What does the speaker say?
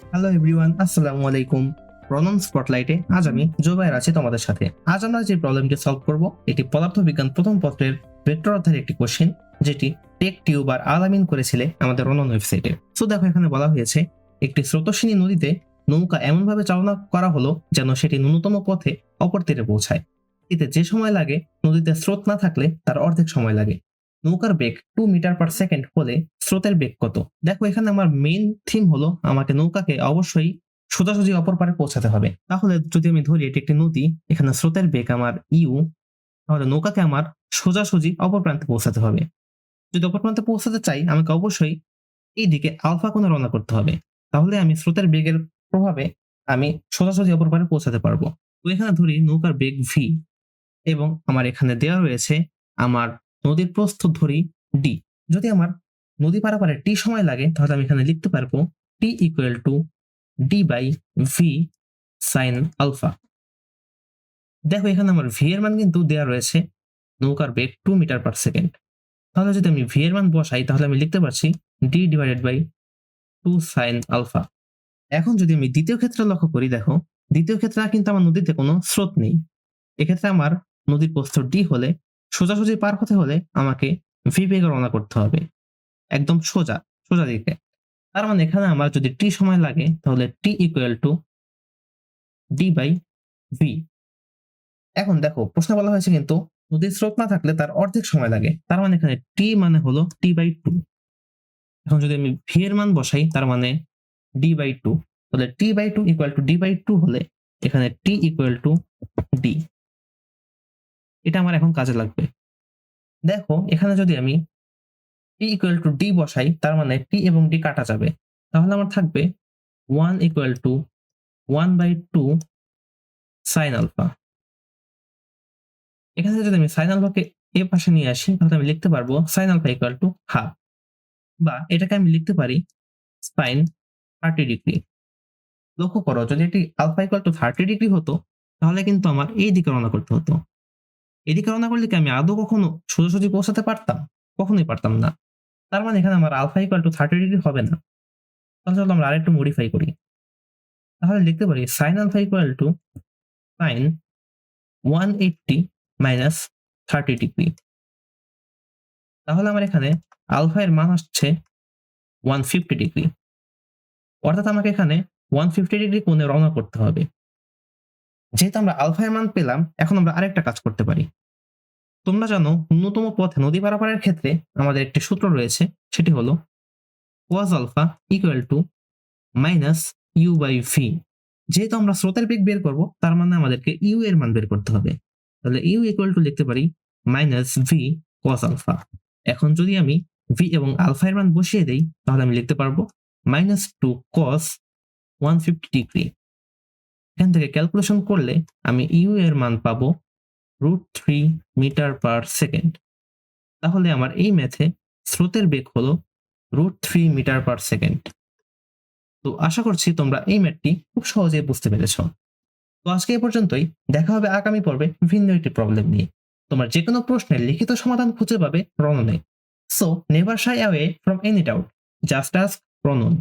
Hello everyone আসসালামু আলাইকুম প্রনন স্পটলাইটে আজ আমি জোবাইর আছি তোমাদের সাথে। আজ আমরা যে প্রবলেমটি সলভ করব, এটি পদার্থবিজ্ঞান প্রথম পত্রের ভেক্টর অধ্যায়ের একটি কোশ্চেন যেটি টেক টিউব আর আলামিন করেছিলে আমাদের রনন ওয়েবসাইটে সো দেখো, এখানে বলা হয়েছে, একটি স্রোতস্বিনী নদীতে নৌকা এমনভাবে চালনা করা হলো যেন সেটি ন্যূনতম পথে অপর তীরে পৌঁছায়। এতে যে সময় লাগে, নদীতে স্রোত না থাকলে তার অর্ধেক সময় লাগে। নৌকার বেগ টু মিটার পার সেকেন্ড হলে স্রোতের বেগ কত? দেখো, এখানে আমার মেইন থিম হলো আমাকে নৌকাকে অবশ্যই সোজাসুজি অপর পারে পৌঁছাতে হবে। তাহলে যদি আমি ধরি এটি একটি নদী, এখানে স্রোতের বেগ আমার ইউ তাহলে নৌকাকে আমার সোজাসুজি অপর প্রান্তে পৌঁছাতে হবে। যদি অপর প্রান্তে পৌঁছাতে চাই, আমাকে অবশ্যই এই দিকে আলফা কোণে রওনা করতে হবে। তাহলে আমি স্রোতের বেগের প্রভাবে আমি সোজাসুজি অপর পারে পৌঁছাতে পারব। তো এখানে ধরি নৌকার বেগ ভি এবং আমার এখানে দেওয়া রয়েছে আমার নদীর প্রস্থ ধরি ডি যদি আমার নদী পারাপারে টি সময় লাগে, তাহলে আমি এখানে লিখতে পারব T equal to D by V sine alpha দেখো, এখানে আমার ভি এর মান কিন্তু দেওয়া রয়েছে নৌকার বেগ টু মিটার পার সেকেন্ড তাহলে যদি আমি ভি এর মান বসাই, তাহলে আমি লিখতে পারছি D divided by two sine alpha এখন যদি আমি দ্বিতীয় ক্ষেত্রে লক্ষ্য করি, দেখো, দ্বিতীয় ক্ষেত্রে কিন্তু আমার নদীতে কোনো স্রোত নেই। এক্ষেত্রে আমার নদীর প্রস্থ ডি হলে সোজাসুজি পার হতে হলে আমাকে ভি বেগে রওনা করতে হবে। একদম সোজা সোজা দিকে। তার মানে এখানে আমার যদি টি সময় লাগে, তাহলে T equal to D by V এখন দেখো, প্রশ্ন বলা হয়েছে কিন্তু নদীর স্রোত না থাকলে তার অর্ধেক সময় লাগে। তার মানে এখানে টি মানে হলো টি বাই টু এখন যদি আমি ভি এর মান বসাই, তার মানে ডি বাই টু তাহলে T by two equal to D by two হলে এখানে টি ইকুয়াল টু ডি এটা আমার এখন কাজে লাগবে। দেখো, এখানে যদি আমি টি ইকুয়াল টু ডি বসাই, তার মানে টি এবং ডি কাটা যাবে। তাহলে আমার থাকবে one equal to one by two sine alpha এখানে যদি আমি সাইন আলফাকে এ পাশে নিয়ে আসি, তাহলে আমি লিখতে পারব sine alpha equal to half বা এটাকে আমি লিখতে পারি সাইন থার্টি ডিগ্রি লক্ষ্য করো, যদি এটি alpha equal to thirty degree হতো, তাহলে কিন্তু আমার এই দিকে রওনা করতে হতো। এদিকে রওনা করলে কি আমি আদৌ কখনো সোজাসুজি পৌঁছাতে পারতাম? কখনোই পারতাম না। তার মানে এখানে আমার alpha equal to thirty degree হবে না। তাহলে চলো আমরা আরেকটু মডিফাই করি। তাহলে লিখতে পারি sine alpha equal to sine one eighty minus thirty degree তাহলে আমার এখানে আলফা এর মান আসছে ওয়ান ফিফটি ডিগ্রি অর্থাৎ আমাকে এখানে ওয়ান ফিফটি ডিগ্রি কোণে রওনা করতে হবে। যেহেতু আমরা আলফা মান পেলাম, এখন আমরা আরেকটা কাজ করতে পারি। তোমরা জানো, ন্যূনতম পথে নদী পারাপারের ক্ষেত্রে আমাদের একটি সূত্র রয়েছে, সেটি হলো cos alpha equal to minus U by V যেহেতু আমরা স্রোতের বেগ বের করব, তার মানে আমাদেরকে ইউ এর মান বের করতে হবে। তাহলে ইউ ইকুয়াল টু লিখতে পারি মাইনাস ভি কস আলফা এখন যদি আমি ভি এবং আলফা এর মান বসিয়ে দেই, তাহলে আমি লিখতে পারব minus two cos one fifty degree এখান থেকে ক্যালকুলেশন করলে আমি ইউ এর মান পাবো root three metre per second তাহলে আমার এই ম্যাথে স্রোতের বেগ হলো root three metre per second তো আশা করছি তোমরা এই ম্যাথটি খুব সহজেই বুঝতে পেরেছ। তো আজকে এ পর্যন্তই। দেখা হবে আগামী পর্বে ভিন্ন একটি প্রবলেম নিয়ে। তোমার যে কোনো প্রশ্নের লিখিত সমাধান খুঁজে পাবে রননে। So never shy away from any doubt just ask প্রনন